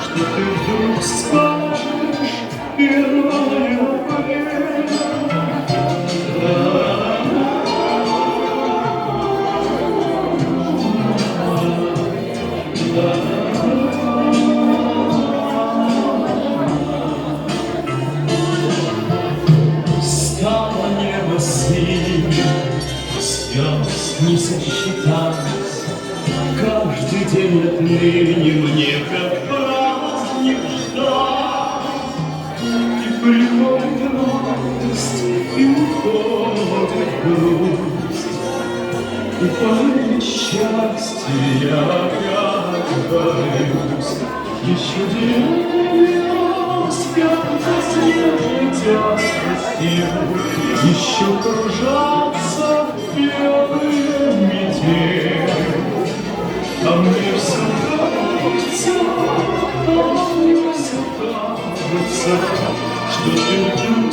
что ты вдруг скажешь первое время. Стало небо синим, звезд не сосчитать. Каждый день отныне мне как праздник ждать. И приходит радость, и уходит грусть. И порыв счастья я опять борюсь. Еще спят за снежной тяжестью, Еще кружатся кажется, Что ты вдруг